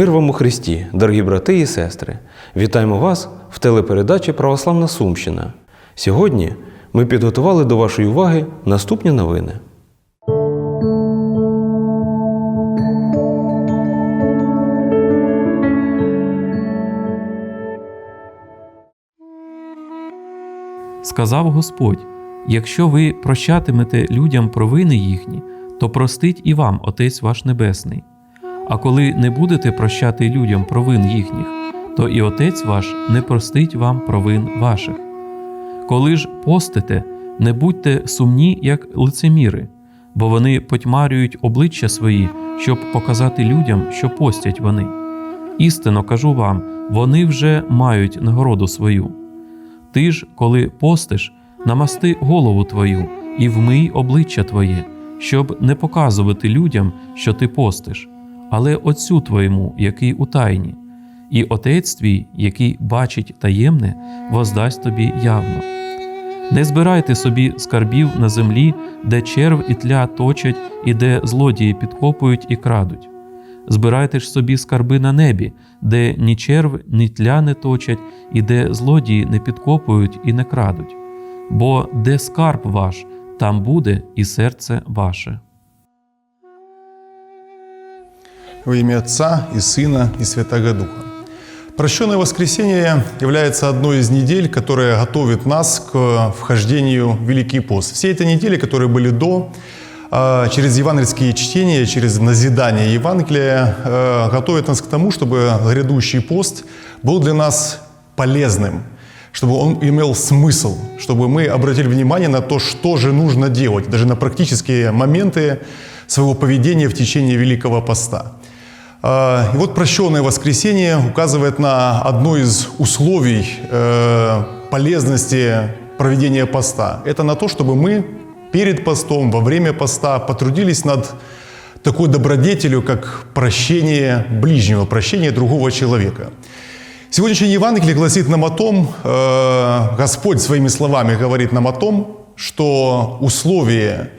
Мир вам у Христі, дорогі брати і сестри! Вітаємо вас в телепередачі Православна Сумщина. Сьогодні ми підготували до вашої уваги наступні новини. Сказав Господь: якщо ви прощатимете людям провини їхні, то простить і вам Отець ваш Небесний. А коли не будете прощати людям провин їхніх, то і Отець ваш не простить вам провин ваших. Коли ж постите, не будьте сумні, як лицеміри, бо вони потьмарюють обличчя свої, щоб показати людям, що постять вони. Істинно кажу вам, вони вже мають нагороду свою. Ти ж, коли постиш, намасти голову твою і вмий обличчя твоє, щоб не показувати людям, що ти постиш, але Отцю твоєму, який у тайні, і Отець твій, який бачить таємне, воздасть тобі явно. Не збирайте собі скарбів на землі, де черв і тля точать, і де злодії підкопують і крадуть. Збирайте ж собі скарби на небі, де ні черв, ні тля не точать, і де злодії не підкопують і не крадуть. Бо де скарб ваш, там буде і серце ваше. Во имя Отца и Сына и Святого Духа. Прощенное воскресенье является одной из недель, которая готовит нас к вхождению в Великий пост. Все эти недели, которые были до, а, через евангельские чтения, через назидание Евангелия, э, готовят нас к тому, чтобы грядущий пост был для нас полезным, чтобы он имел смысл, чтобы мы обратили внимание на то, что же нужно делать, даже на практические моменты своего поведения в течение Великого Поста. А, И вот прощенное воскресенье указывает на одно из условий э, полезности проведения поста. Это на то, чтобы мы перед постом, во время поста потрудились над такой добродетелью, как прощение ближнего, прощение другого человека. Сегодняшний Евангелие гласит нам о том, э, Господь своими словами говорит нам о том, что условие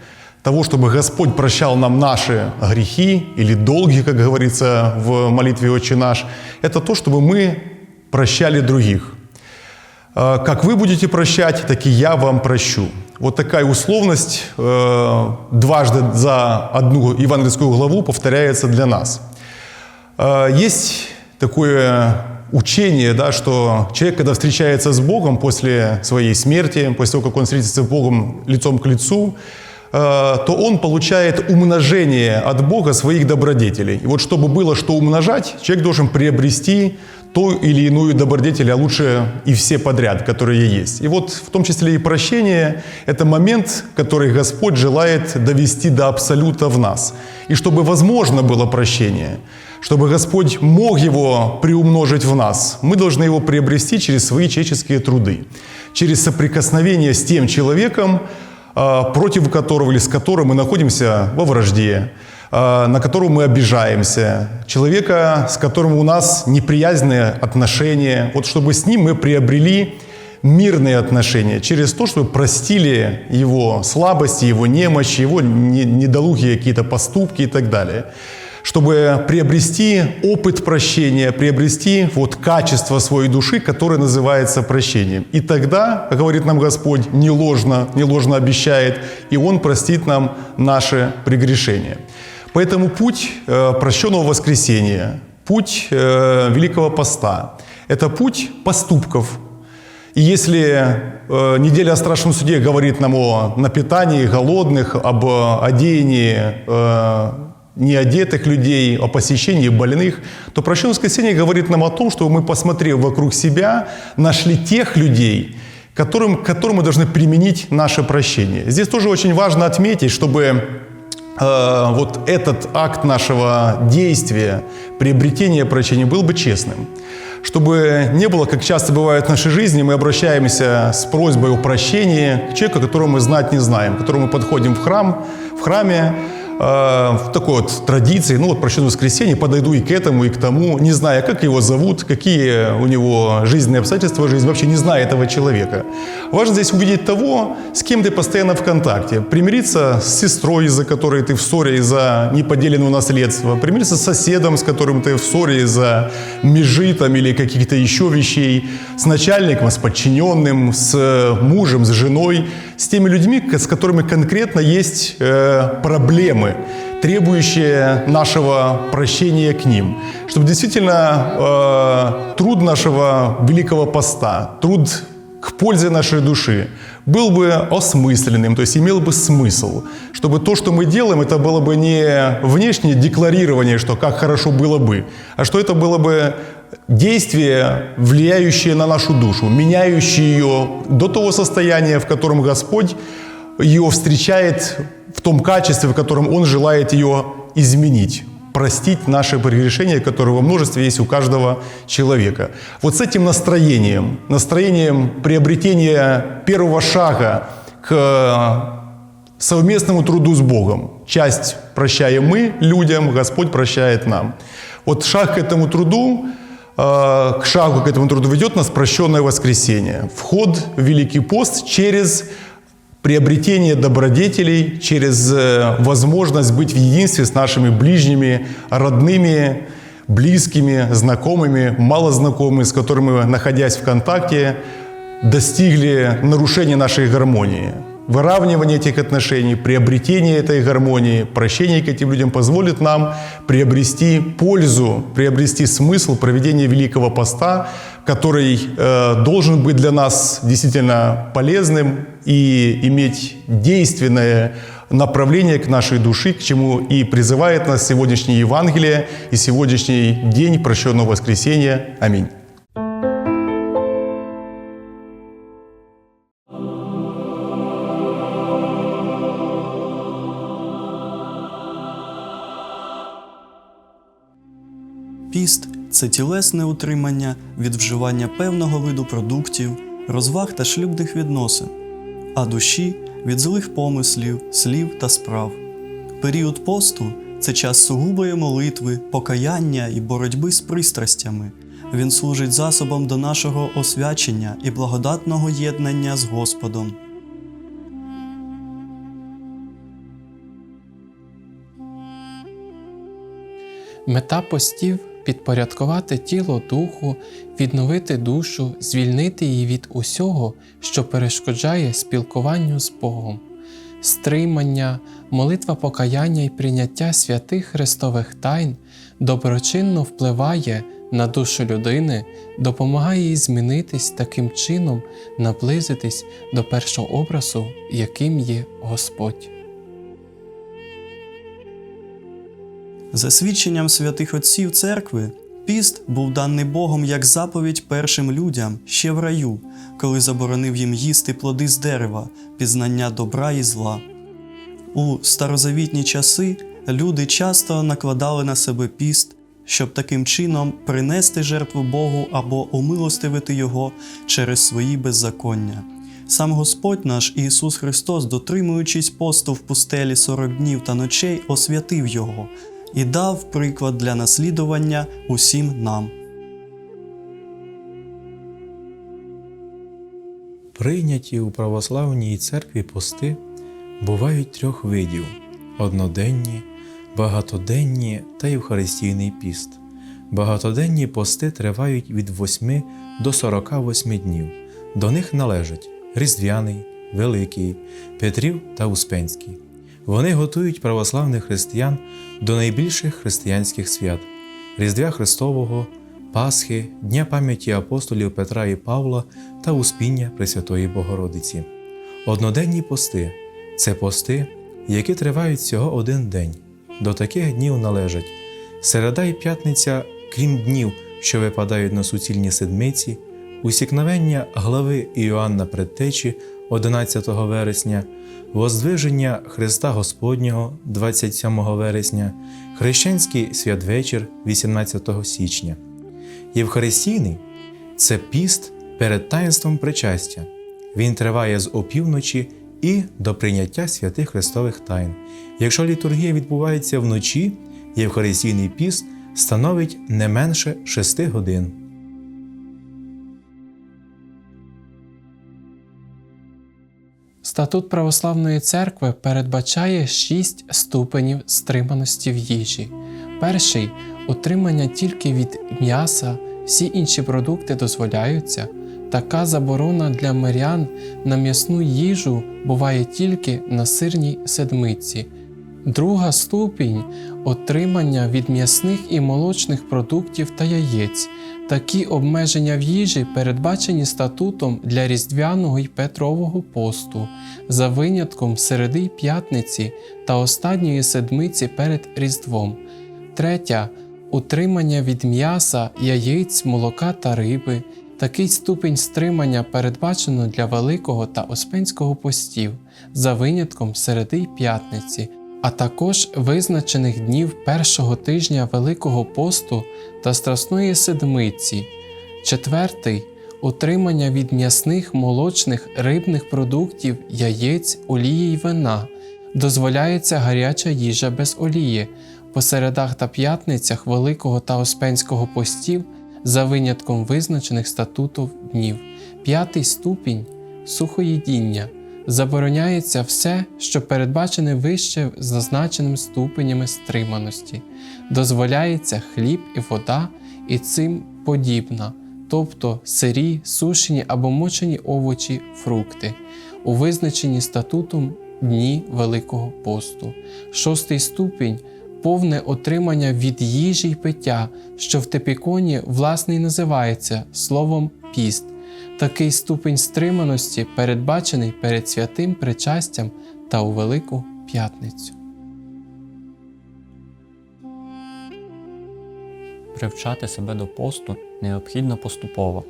того, чтобы Господь прощал нам наши грехи или долги, как говорится в молитве «Отче наш», это то, чтобы мы прощали других. Э, Как вы будете прощать, так и я вам прощу. Вот такая условность э, дважды за одну евангельскую главу повторяется для нас. Э, Есть такое учение, да, что человек, когда встречается с Богом после своей смерти, после того, как он встретится с Богом лицом к лицу, то он получает умножение от Бога своих добродетелей. И вот чтобы было что умножать, человек должен приобрести ту или иную добродетель, а лучше и все подряд, которые есть. И вот в том числе и прощение – это момент, который Господь желает довести до абсолюта в нас. И чтобы возможно было прощение, чтобы Господь мог его приумножить в нас, мы должны его приобрести через свои человеческие труды, через соприкосновение с тем человеком, против которого или с которым мы находимся во вражде, а, на которого мы обижаемся, человека, с которым у нас неприязненные отношения, вот чтобы с ним мы приобрели мирные отношения через то, чтобы простили его слабости, его немощи, его не- недолугие какие-то поступки и так далее. Чтобы приобрести опыт прощения, приобрести вот качество своей души, которое называется прощением. И тогда, как говорит нам Господь, не ложно, не ложно обещает, и Он простит нам наши прегрешения. Поэтому путь э, прощенного воскресения, путь э, Великого Поста – это путь поступков. И если э, неделя о страшном суде говорит нам о напитании голодных, об э, одеянии э, неодетых людей, о посещении больных, то прощенное воскресенье говорит нам о том, чтобы мы, посмотрев вокруг себя, нашли тех людей, которым, которым мы должны применить наше прощение. Здесь тоже очень важно отметить, чтобы э, вот этот акт нашего действия, приобретения прощения был бы честным. Чтобы не было, как часто бывает в нашей жизни, мы обращаемся с просьбой о прощении к человеку, которого мы знать не знаем, к которому мы подходим в храм, в храме, в такой вот традиции, ну вот прощенное воскресенье, подойду и к этому, и к тому, не зная, как его зовут, какие у него жизненные обстоятельства жизни, вообще не зная этого человека. Важно здесь увидеть того, с кем ты постоянно в контакте. Примириться с сестрой, из-за которой ты в ссоре из-за неподеленного наследства, примириться с соседом, с которым ты в ссоре из-за межи там, или каких-то еще вещей, с начальником, с подчиненным, с мужем, с женой, с теми людьми, с которыми конкретно есть э, проблемы, требующие нашего прощения к ним. Чтобы действительно э, труд нашего великого поста, труд к пользе нашей души был бы осмысленным, то есть имел бы смысл, чтобы то, что мы делаем, это было бы не внешнее декларирование, что как хорошо было бы, а что это было бы действие, влияющее на нашу душу, меняющее ее до того состояния, в котором Господь ее встречает в том качестве, в котором Он желает ее изменить простить наши прегрешения, которые во множестве есть у каждого человека. Вот с этим настроением, настроением приобретения первого шага к совместному труду с Богом. Часть прощаем мы людям, Господь прощает нам. Вот шаг к этому труду, к шагу к этому труду ведет нас прощенное воскресенье. Вход в Великий пост через приобретение добродетелей, через э, возможность быть в единстве с нашими ближними, родными, близкими, знакомыми, малознакомыми, с которыми, находясь в контакте, достигли нарушения нашей гармонии. Выравнивание этих отношений, приобретение этой гармонии, прощение к этим людям позволит нам приобрести пользу, приобрести смысл проведения Великого Поста, который э, должен быть для нас действительно полезным и иметь действенное направление к нашей души, к чему и призывает нас сегодняшнее Евангелие и сегодняшний день прощенного воскресения. Аминь. Піст це тілесне утримання від вживання певного виду продуктів, розваг та шлюбних відносин, а душі від злих помислів, слів та справ. Період посту це час сугубої молитви, покаяння і боротьби з пристрастями. Він служить засобом до нашого освячення і благодатного єднання з Господом. Мета постів підпорядкувати тіло духу, відновити душу, звільнити її від усього, що перешкоджає спілкуванню з Богом. Стримання, молитва покаяння і прийняття святих Христових тайн доброчинно впливає на душу людини, допомагає їй змінитись таким чином, наблизитись до першого образу, яким є Господь. За свідченням святих отців церкви, піст був даний Богом як заповідь першим людям ще в раю, коли заборонив їм їсти плоди з дерева, пізнання добра і зла. У старозавітні часи люди часто накладали на себе піст, щоб таким чином принести жертву Богу або умилостивити Його через свої беззаконня. Сам Господь наш Ісус Христос, дотримуючись посту в пустелі 40 днів та ночей, освятив Його і дав приклад для наслідування усім нам. Прийняті у православній церкві пости бувають трьох видів: одноденні, багатоденні та Євхаристійний піст. Багатоденні пости тривають від 8 до 48 днів. До них належать Різдвяний, Великий, Петрів та Успенський. Вони готують православних християн до найбільших християнських свят Різдвя Христового, Пасхи, Дня пам'яті апостолів Петра і Павла та Успіння Пресвятої Богородиці. Одноденні пости це пости, які тривають всього один день. До таких днів належать середа і п'ятниця, крім днів, що випадають на суцільні седмиці, усікновення глави Іоанна Предтечі 11 вересня, Воздвиження Христа Господнього 27 вересня, Хрещенський святвечір 18 січня. Євхаристійний це піст перед таїнством причастя. Він триває з опівночі і до прийняття святих Христових тайн. Якщо літургія відбувається вночі, Євхаристійний піст становить не менше 6 годин. Статут Православної церкви передбачає шість ступенів стриманості в їжі. Перший утримання тільки від м'яса, всі інші продукти дозволяються. Така заборона для мирян на м'ясну їжу буває тільки на сирній седмиці. Друга ступінь отримання від м'ясних і молочних продуктів та яєць. Такі обмеження в їжі передбачені статутом для Різдвяного й Петрового посту, за винятком середи п'ятниці та останньої седмиці перед Різдвом. Третя утримання від м'яса, яєць, молока та риби. Такий ступінь стримання передбачено для Великого та Успенського постів, за винятком середи п'ятниці, а також визначених днів першого тижня Великого посту та Страсної седмиці. Четвертий утримання від м'ясних, молочних, рибних продуктів, яєць, олії й вина. Дозволяється гаряча їжа без олії. По середах та п'ятницях Великого та Успенського постів за винятком визначених статутів днів. П'ятий ступінь сухоїдіння. Забороняється все, що передбачене вище зазначеним ступенями стриманості. Дозволяється хліб і вода і цим подібна, тобто сирі, сушені або мочені овочі, фрукти, у визначенні статутом дні Великого посту. Шостий ступінь повне отримання від їжі й пиття, що в тепіконі власне й називається словом піст. Такий ступінь стриманості передбачений перед святим причастям та у Велику П'ятницю. Привчати себе до посту необхідно поступово,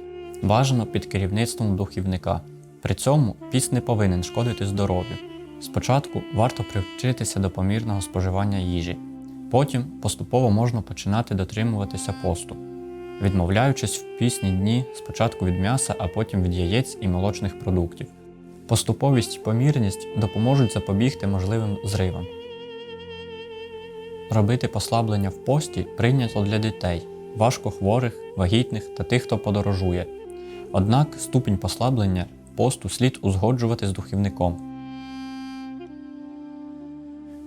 бажано під керівництвом духівника. При цьому піст не повинен шкодити здоров'ю. Спочатку варто привчитися до помірного споживання їжі, потім поступово можна починати дотримуватися посту, відмовляючись в пісні дні спочатку від м'яса, а потім від яєць і молочних продуктів. Поступовість і помірність допоможуть запобігти можливим зривам. Робити послаблення в пості прийнято для дітей, важкохворих, вагітних та тих, хто подорожує. Однак ступінь послаблення посту слід узгоджувати з духівником.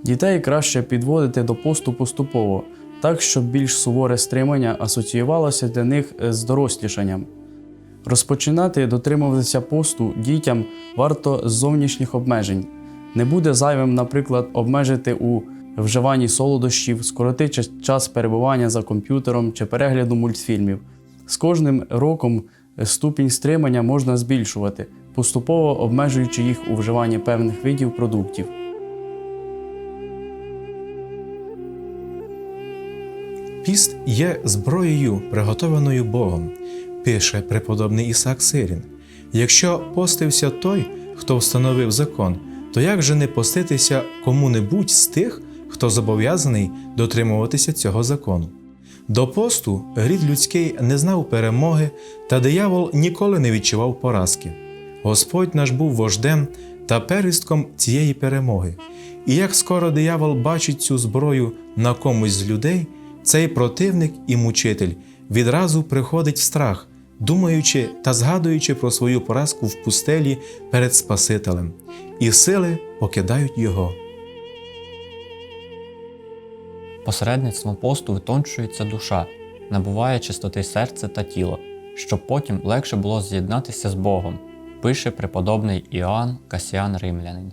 Дітей краще підводити до посту поступово, так щоб більш суворе стримання асоціювалося для них з дорослішанням. Розпочинати дотримуватися посту дітям варто з зовнішніх обмежень. Не буде зайвим, наприклад, обмежити у вживанні солодощів, скоротити час перебування за комп'ютером чи перегляду мультфільмів. З кожним роком ступінь стримання можна збільшувати, поступово обмежуючи їх у вживанні певних видів продуктів. Піст є зброєю, приготованою Богом, пише преподобний Ісак Сирін. Якщо постився той, хто встановив закон, то як же не поститися кому-небудь з тих, хто зобов'язаний дотримуватися цього закону? До посту рід людський не знав перемоги, та диявол ніколи не відчував поразки. Господь наш був вождем та первістком цієї перемоги. І як скоро диявол бачить цю зброю на комусь з людей, цей противник і мучитель відразу приходить в страх, думаючи та згадуючи про свою поразку в пустелі перед Спасителем, і сили покидають його. Посередництвом посту витончується душа, набуває чистоти серця та тіло, щоб потім легше було з'єднатися з Богом, пише преподобний Іоанн Касіан Римлянин.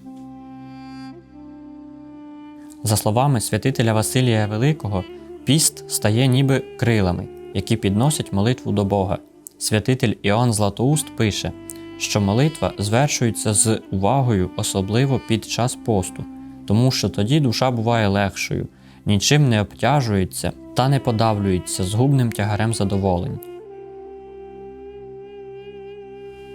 За словами святителя Василія Великого, піст стає ніби крилами, які підносять молитву до Бога. Святитель Іоанн Златоуст пише, що молитва звершується з увагою, особливо під час посту, тому що тоді душа буває легшою, нічим не обтяжується та не подавлюється згубним тягарем задоволень.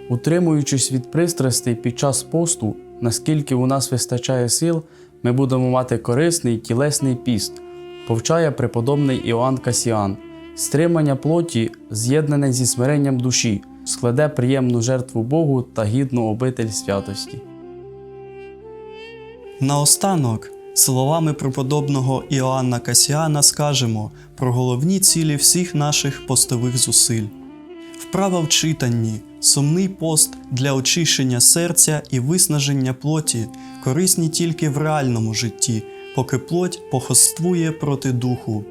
Утримуючись від пристрастей під час посту, наскільки у нас вистачає сил, ми будемо мати корисний тілесний піст, повчає преподобний Іоанн Касіан. Стримання плоті, з'єднане зі смиренням душі, складе приємну жертву Богу та гідну обитель святості. Наостанок, словами преподобного Іоанна Касіана скажемо про головні цілі всіх наших постових зусиль. Вправа в читанні, сумний пост для очищення серця і виснаження плоті корисні тільки в реальному житті, поки плоть похоствує проти духу.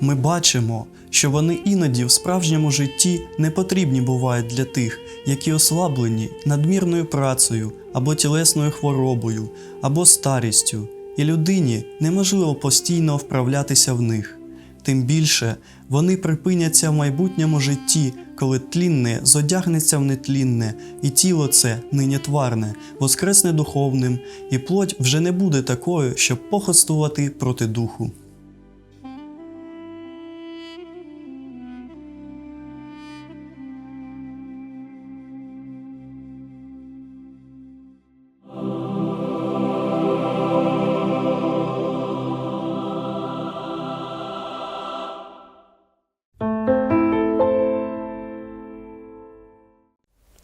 Ми бачимо, що вони іноді в справжньому житті не потрібні бувають для тих, які ослаблені надмірною працею або тілесною хворобою, або старістю, і людині неможливо постійно вправлятися в них. Тим більше вони припиняться в майбутньому житті, коли тлінне зодягнеться в нетлінне, і тіло це нині тварне, воскресне духовним, і плоть вже не буде такою, щоб похоствувати проти духу.